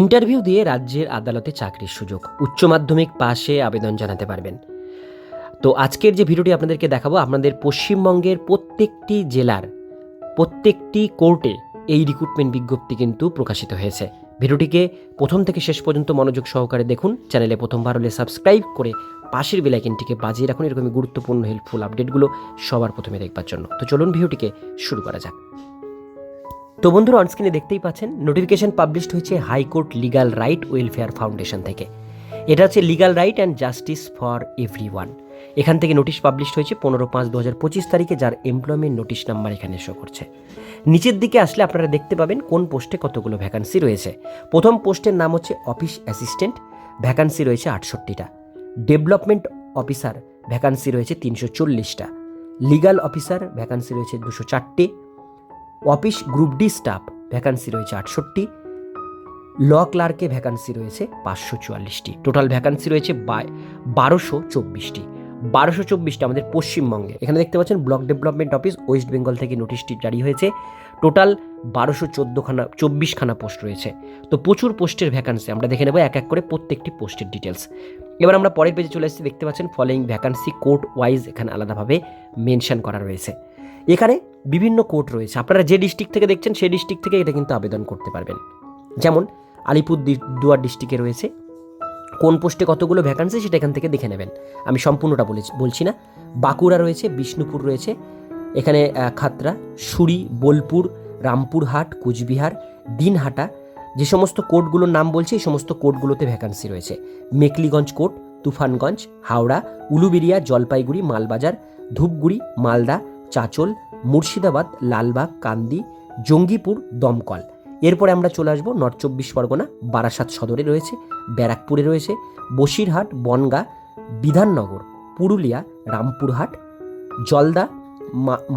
Interview দিয়ে রাজ্যের আদালতে চাকরির সুযোগ উচ্চ মাধ্যমিক পাশে আবেদন জানাতে পারবেন। তো আজকের যে ভিডিওটি আপনাদেরকে দেখাবো, আপনাদের পশ্চিমবঙ্গের প্রত্যেকটি জেলার প্রত্যেকটি কোর্টে এই রিক্রুটমেন্ট বিজ্ঞপ্তি কিন্তু প্রকাশিত হয়েছে। ভিডিওটিকে প্রথম থেকে শেষ পর্যন্ত মনোযোগ সহকারে দেখুন, চ্যানেলে প্রথমবার হলে সাবস্ক্রাইব করে পাশের বেলাইকিনটিকে বাজিয়ে রাখুন। এরকমই গুরুত্বপূর্ণ হেল্পফুল আপডেটগুলো সবার প্রথমে দেখবার জন্য। তো চলুন ভিডিওটিকে শুরু করা যাক। তো বন্ধুরা অনস্ক্রিনে দেখতেই পাচ্ছেন নোটিফিকেশন পাবলিশড হয়েছে high court legal right welfare foundation থেকে। এটা হচ্ছে legal right and justice for every one এখান থেকে নোটিশ পাবলিশড হয়েছে পনেরো পাঁচ দু হাজার পঁচিশ তারিখে, যার এমপ্লয়মেন্ট নোটিশ নাম্বার এখানে শো করছে। নিচের দিকে আসলে আপনারা দেখতে পাবেন কোন পোস্টে কতগুলো ভ্যাকান্সি রয়েছে। প্রথম পোস্টের নাম হচ্ছে অফিস অ্যাসিস্ট্যান্ট ভ্যাকান্সি রয়েছে আটষট্টিটা। ডেভেলপমেন্ট অফিসার ভ্যাকান্সি রয়েছে তিনশো চল্লিশটা। লিগাল অফিসার ভ্যাকান্সি রয়েছে দুশো চারটে। Office group D staff vacancy রয়েছে আটষট্টি, ল ক্লার্কে ভ্যাকান্সি রয়েছে পাঁচশো চুয়াল্লিশটি। টোটাল ভ্যাকান্সি রয়েছে বারোশো চব্বিশটি। বারোশো চব্বিশটা আমাদের পশ্চিমবঙ্গে। এখানে দেখতে পাচ্ছেন block development office, west Bengal থেকে নোটিশটি জারি হয়েছে। টোটাল বারোশো চোদ্দোখানা চব্বিশখানা পোস্ট রয়েছে। তো প্রচুর পোস্টের ভ্যাকান্সি আমরা দেখে নেব এক এক করে প্রত্যেকটি পোস্টের ডিটেলস এবার আমরা পরের পেজে চলে এসেছি, দেখতে পাচ্ছেন ফলোয়িং ভ্যাকান্সি কোর্ট ওয়াইজ এখানে আলাদাভাবে মেনশন করা রয়েছে। এখানে বিভিন্ন কোর্ট রয়েছে। আপনারা যে ডিস্ট্রিক্ট থেকে দেখছেন, সেই ডিস্ট্রিক্ট থেকে এটা কিন্তু আবেদন করতে পারবেন। যেমন আলিপুর দুয়ার ডিস্ট্রিক্টে রয়েছে। কোন পোস্টে কতগুলো ভ্যাকান্সি সেটা এখান থেকে দেখে নেবেন। আমি সম্পূর্ণটা বলেছি বলছি না। বাঁকুড়া রয়েছে, বিষ্ণুপুর রয়েছে। এখানে খাতরা সুরি বোলপুর, রামপুরহাট, কুচবিহার, দিনহাটা। যে সমস্ত কোর্টগুলোর নাম বলছি, এই সমস্ত কোর্টগুলোতে ভ্যাকান্সি রয়েছে। মেকলিগঞ্জ কোর্ট, তুফানগঞ্জ, হাওড়া উলুবেরিয়া জলপাইগুড়ি, মালবাজার, ধূপগুড়ি, মালদা চাচল, মুর্শিদাবাদ, লালবাগ, কান্দি, জঙ্গিপুর, দমকল। এরপরে আমরা চলে আসব নর্থ চব্বিশ পরগনা, বারাসাত সদরে রয়েছে, ব্যারাকপুরে রয়েছে, বসিরহাট, বনগা, বিধাননগর, পুরুলিয়া, রামপুরহাট, জলদা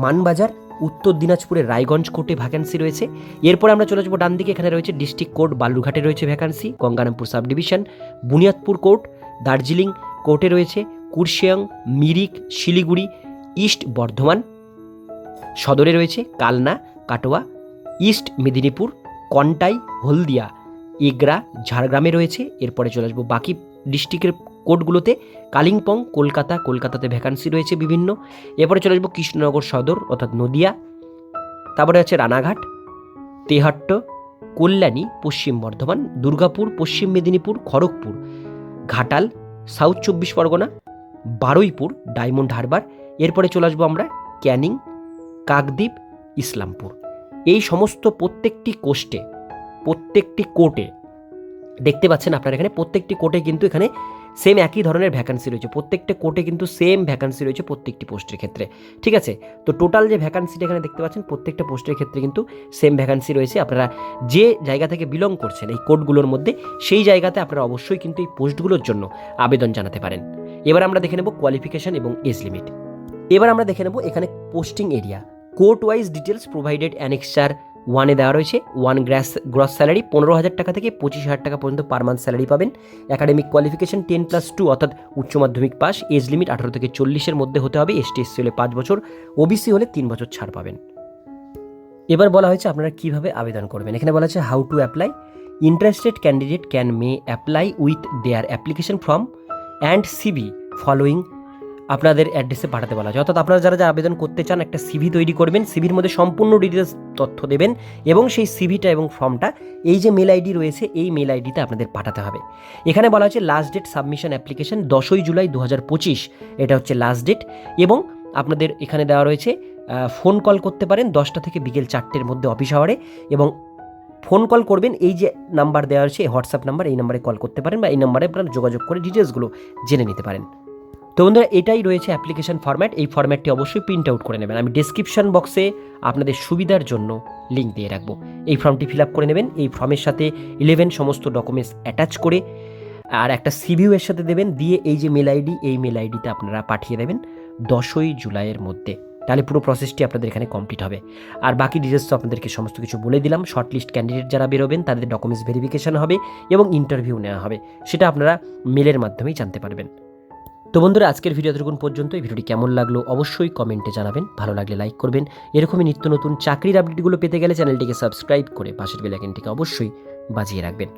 মানবাজার, উত্তর দিনাজপুরের রায়গঞ্জ কোর্টে ভ্যাকান্সি রয়েছে। এরপরে আমরা চলে আসব ডান দিকে এখানে রয়েছে ডিস্ট্রিক্ট কোর্ট বালুরঘাটে রয়েছে vacancy Gangarampur sub division Buniadpur court Darjeeling কোর্টে রয়েছে, কুরশিয়াং, মিরিক, শিলিগুড়ি, ইস্ট বর্ধমান। সদরে রয়েছে কালনা, কাটোয়া, ইস্ট মেদিনীপুর, কন্টাই, হলদিয়া, এগরা, ঝাড়গ্রামে রয়েছে। এরপরে চলে আসব বাকি ডিস্ট্রিক্টের কোর্টগুলোতে কালিম্পং, কলকাতা, কলকাতাতে ভ্যাকান্সি রয়েছে বিভিন্ন। এরপরে চলে আসব কৃষ্ণনগর সদর, অর্থাৎ নদিয়া। তারপরে আছে রানাঘাট, তেহাট্ট, কল্যাণী, পশ্চিম বর্ধমান, দুর্গাপুর, পশ্চিম মেদিনীপুর, খড়গপুর, ঘাটাল সাউথ চব্বিশ পরগনা, বারুইপুর ডায়মন্ড হারবার এরপরে চলে আসব আমরা ক্যানিং কাকদ্বীপ, ইসলামপুর। এই সমস্ত প্রত্যেকটি কোস্টে, প্রত্যেকটি কোর্টে, দেখতে পাচ্ছেন আপনারা এখানে, প্রত্যেকটি কোর্টে কিন্তু এখানে সেম একই ধরনের ভ্যাকান্সি রয়েছে। প্রত্যেকটা কোর্টে কিন্তু সেম ভ্যাকান্সি রয়েছে প্রত্যেকটি পোস্টের ক্ষেত্রে। ঠিক আছে? তো টোটাল যে ভ্যাকান্সিটা এখানে দেখতে পাচ্ছেন, প্রত্যেকটা পোস্টের ক্ষেত্রে কিন্তু সেম ভ্যাকান্সি রয়েছে। আপনারা যে জায়গা থেকে বিলং করছেন এই কোর্টগুলোর মধ্যে, সেই জায়গাতে আপনারা অবশ্যই কিন্তু এই পোস্টগুলোর জন্য আবেদন জানাতে পারেন। এবার আমরা দেখে নেব কোয়ালিফিকেশন এবং এজ লিমিট এবার আমরা দেখে নেব এখানে posting area court wise details provided annexure ওয়ানে দেওয়া রয়েছে। ওয়ান গ্রাস, গ্রস স্যালারি পনেরো হাজার টাকা থেকে পঁচিশ হাজার টাকা পর্যন্ত পার মান্থ স্যালারি পাবেন। Academic qualification ten plus two, অর্থাৎ উচ্চ মাধ্যমিক পাস, এজ লিমিট আঠারো থেকে চল্লিশের মধ্যে হতে হবে। এসটি এসসি হলে পাঁচ বছর, ওবিসি হলে তিন বছর ছাড় পাবেন। এবার বলা হয়েছে আপনারা কীভাবে আবেদন করবেন। এখানে বলা হচ্ছে how to apply. Interested candidate can may apply with their application form and CV following আপনাদের অ্যাড্রেসে পাঠাতে বলা হয়েছে অর্থাৎ আপনারা যারা যারা আবেদন করতে চান, একটা সিভি তৈরি করবেন সিভির মধ্যে সম্পূর্ণ ডিটেলস তথ্য দেবেন এবং সেই সিভিটা এবং ফর্মটা, এই যে মেল আইডি রয়েছে, এই মেল আইডিতে আপনাদের পাঠাতে হবে। এখানে বলা হচ্ছে লাস্ট ডেট সাবমিশন অ্যাপ্লিকেশন দশই জুলাই দু হাজার পঁচিশ। এটা হচ্ছে লাস্ট ডেট এবং আপনাদের এখানে দেওয়া রয়েছে ফোন কল করতে পারেন দশটা থেকে বিকেল চারটের মধ্যে অফিস আওয়ারে এবং ফোন কল করবেন, এই যে নাম্বার দেওয়া হচ্ছে হোয়াটসঅ্যাপ নাম্বার এই নাম্বারে কল করতে পারেন বা এই নাম্বারে আপনারা যোগাযোগ করে ডিটেলসগুলো জেনে নিতে পারেন। তো বন্ধুরা, এটাই রয়েছে অ্যাপ্লিকেশন ফর্ম্যাট এই ফর্ম্যাটটি অবশ্যই প্রিন্ট আউট করে নেবেন। আমি ডেসক্রিপশন বক্সে আপনাদের সুবিধার জন্য লিঙ্ক দিয়ে রাখব। এই ফর্মটি ফিল আপ করে নেবেন। এই ফর্মের সাথে ইলেভেন সমস্ত ডকুমেন্টস অ্যাটাচ করে আর একটা সিভিউ এর সাথে দেবেন। দিয়ে এই যে মেল আইডি এই মেল আইডিতে আপনারা পাঠিয়ে দেবেন দশই জুলাইয়ের মধ্যে। তাহলে পুরো প্রসেসটি আপনাদের এখানে কমপ্লিট হবে। আর বাকি ডিটেলস তো আপনাদেরকে সমস্ত কিছু বলে দিলাম। শর্ট লিস্ট ক্যান্ডিডেট যারা বেরোবেন, তাদের ডকুমেন্টস ভেরিফিকেশন হবে এবং ইন্টারভিউ নেওয়া হবে। সেটা আপনারা মেলের মাধ্যমেই জানতে পারবেন। তো বন্ধুরা, আজকের ভিডিও এতটুকুন পর্যন্ত এই ভিডিওটি কেমন লাগল অবশ্যই কমেন্টে জানাবেন। ভালো লাগলে লাইক করবেন। এরকমই নিত্য নতুন চাকরির আপডেটগুলো পেতে গেলে চ্যানেলটিকে সাবস্ক্রাইব করে পাশের বেলাইকেনটিকে অবশ্যই বাজিয়ে রাখবেন।